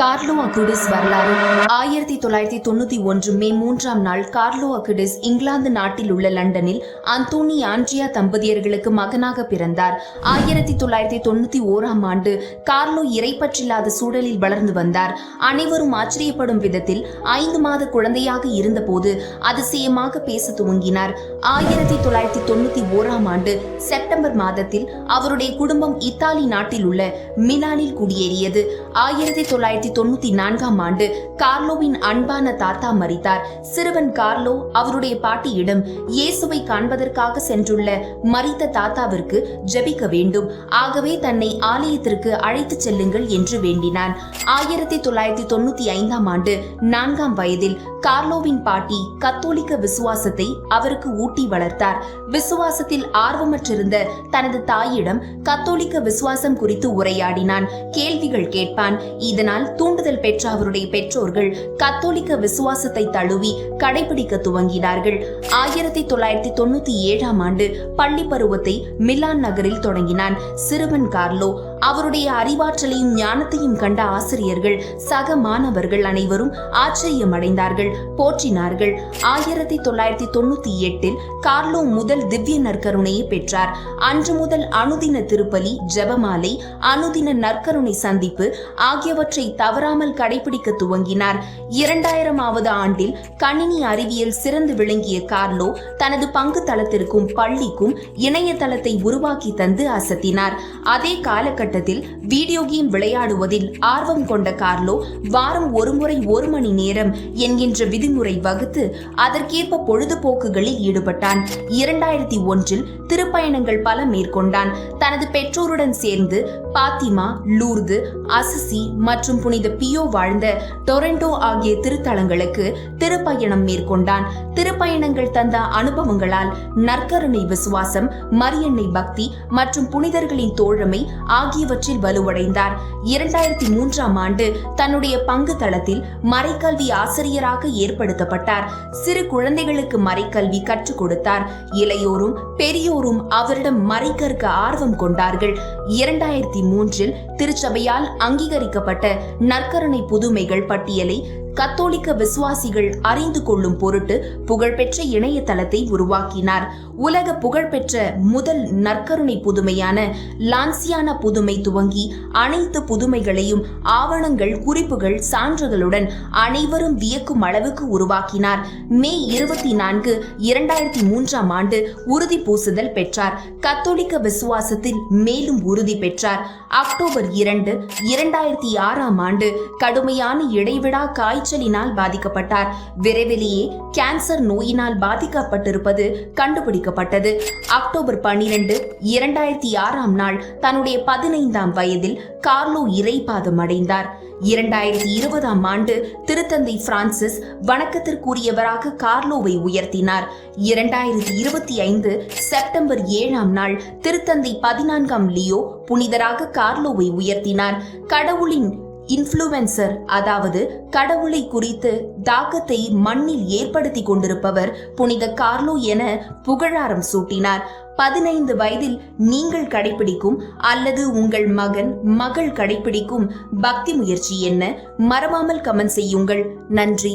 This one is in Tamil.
கார்லோ அகுடிஸ் வரலாறு. ஆயிரத்தி தொள்ளாயிரத்தி தொண்ணூத்தி ஒன்று மே மூன்றாம் நாள் கார்லோ அகுடிஸ் இங்கிலாந்து நாட்டில் உள்ள லண்டனில் அந்தோனி ஆண்ட்ரியா தம்பதியர்களுக்கு மகனாக பிறந்தார். ஆயிரத்தி தொள்ளாயிரத்தி தொண்ணூத்தி ஓராம் ஆண்டு கார்லோ இறைப்பற்றில்லாத சூழலில் வளர்ந்து வந்தார். அனைவரும் ஆச்சரியப்படும் விதத்தில் ஐந்து மாத குழந்தையாக இருந்தபோது அதிசயமாக பேச துவங்கினார். ஆயிரத்தி தொள்ளாயிரத்தி தொண்ணூத்தி ஓராம் ஆண்டு செப்டம்பர் மாதத்தில் அவருடைய குடும்பம் இத்தாலி நாட்டில் உள்ள மிலானில் குடியேறியது. ஆயிரத்தி தொள்ளாயிரத்தி தொண்ணூத்தி நான்காம் ஆண்டு கார்லோவின் அன்பான தாத்தா மறித்தார் சிறுவன் கார்லோ அவருடைய பாட்டியிடம் இயேசுவை காண்பதற்காக சென்றுள்ள மறித்த தாத்தாவிற்கு ஜபிக்க வேண்டும். ஆகவே தன்னை ஆலயத்திற்கு அழைத்துச் செல்லுங்கள் என்று வேண்டினான். ஆயிரத்தி தொள்ளாயிரத்தி தொண்ணூத்தி ஐந்தாம் ஆண்டு நான்காம் வயதில் கார்லோவின் பாட்டி கத்தோலிக்க விசுவாசத்தை அவருக்கு ஊட்டி வளர்த்தார். விசுவாசத்தில் ஆர்வமற்றிருந்த தனது தாயிடம் கத்தோலிக்க விசுவாசம் குறித்து உரையாடினான். கேள்விகள் கேட்பான். இதனால் தூண்டுதல் பெற்ற அவருடைய பெற்றோர்கள் கத்தோலிக்க விசுவாசத்தை தழுவி கடைபிடிக்க துவங்கினார்கள். ஆயிரத்தி தொள்ளாயிரத்தி தொண்ணூத்தி ஏழாம் ஆண்டு பள்ளி பருவத்தை மிலான் நகரில் தொடங்கினான் சிறுவன் கார்லோ. அவருடைய அறிவாற்றலையும் ஞானத்தையும் கண்ட ஆசிரியர்கள் சக மாணவர்கள் அனைவரும் ஆச்சரியமடைந்தார்கள் போற்றினார்கள். ஆயிரத்தி தொள்ளாயிரத்தி தொண்ணூத்தி எட்டில் கார்லோ முதல் திவ்ய நற்கருணையை பெற்றார். அன்று முதல் அனுதின திருப்பலி ஜெபமாலை அனுதின நற்கருணை சந்திப்பு ஆகியவற்றை தவறாமல் கடைபிடிக்க துவங்கினார். இரண்டாயிரமாவது ஆண்டில் கணினி அறிவியல் சிறந்து விளங்கிய கார்லோ தனது பங்கு தளத்திற்கும் பள்ளிக்கும் இணையதளத்தை உருவாக்கி தந்து அசத்தினார். அதே காலகட்டத்தில் வீடியோ கேம் விளையாடுவதில் ஆர்வம் கொண்ட கார்லோ வாரம் ஒருமுறை ஒரு மணி நேரம் என்கின்ற விதிமுறை வகுத்து அதற்கேற்ப பொழுதுபோக்குகளில் ஈடுபட்டான். இரண்டாயிரத்தி ஒன்றில் திருப்பயணங்கள் பல மேற்கொண்டான். தனது பெற்றோருடன் சேர்ந்து பாத்திமா லூர்து அசசி மற்றும் புனித பியோ வாழ்ந்த டொரண்டோ ஆகிய திருத்தலங்களுக்கு திருப்பயணம் மேற்கொண்டான். திருப்பயணங்கள் தந்த அனுபவங்களால் நற்கருணை விசுவாசம் மரியன்னை பக்தி மற்றும் புனிதர்களின் தோழமை ஆகியவற்றில் வலுவடைந்தார். இரண்டாயிரத்தி மூன்றாம் ஆண்டு தன்னுடைய பங்கு தளத்தில் மறைக்கல்வி ஆசிரியராக ஏற்படுத்தப்பட்டார். சிறு குழந்தைகளுக்கு மறைக்கல்வி கற்றுக் கொடுத்தார். இளையோரும் பெரியோரும் அவரிடம் மறைக்கற்க ஆர்வம் கொண்டார்கள். இரண்டாயிரத்தி மூன்றில் திருச்சபையால் அங்கீகரிக்கப்பட்ட நற்கரணை புதுமைகள் பட்டியலை கத்தோலிக்க விசுவாசிகள் அறிந்து கொள்ளும் பொருட்டு புகழ்பெற்ற இணையதளத்தை உருவாக்கினார். உலக புகழ்பெற்ற முதல் நற்கருணை புதுமையான லான்சியானா புதுமை துவங்கி அனைத்து புதுமைகளையும் ஆவணங்கள் குறிப்புகள் சான்றுகளுடன் அனைவரும் வியக்கும் அளவுக்கு உருவாக்கினார். மே இருபத்தி நான்கு இரண்டாயிரத்தி மூன்றாம் ஆண்டு உறுதி பூசுதல் பெற்றார். கத்தோலிக்க விசுவாசத்தில் மேலும் உறுதி பெற்றார். அக்டோபர் இரண்டு இரண்டாயிரத்தி ஆறாம் ஆண்டு கடுமையான இடைவிடா காய்ச்சலினால் பாதிக்கப்பட்டார். விரைவிலேயே கேன்சர் நோயினால் பாதிக்கப்பட்டிருப்பது கண்டுபிடிக்கப்பட்டது. அக்டோபர் பன்னிரண்டு இரண்டாயிரத்தி ஆறாம் நாள் தன்னுடைய பதினைந்தாம் வயதில் கார்லோ இறைபாதம் அடைந்தார். இரண்டாயிரத்தி இருபதாம் ஆண்டு திருத்தந்தை பிரான்சிஸ் வணக்கத்திற்குரியவராக கார்லோவை உயர்த்தினார். இரண்டாயிரத்தி இருபத்தி ஐந்து செப்டம்பர் ஏழாம் நாள் திருத்தந்தை பதினான்காம் லியோ புனிதராக கார்லோவை உயர்த்தினார். கடவுளின் இன்ஃப்ளூவன்சர் அதாவது கடவுளை குறித்து தாக்கத்தை மண்ணில் ஏற்படுத்தி கொண்டிருப்பவர் புனித கார்லோ என புகழாரம் சூட்டினார். பதினைந்து வயதில் நீங்கள் கடைபிடிக்கும் அல்லது உங்கள் மகன் மகள் கடைபிடிக்கும் பக்தி முயற்சி என்ன? மறவாமல் கமெண்ட் செய்யுங்கள். நன்றி.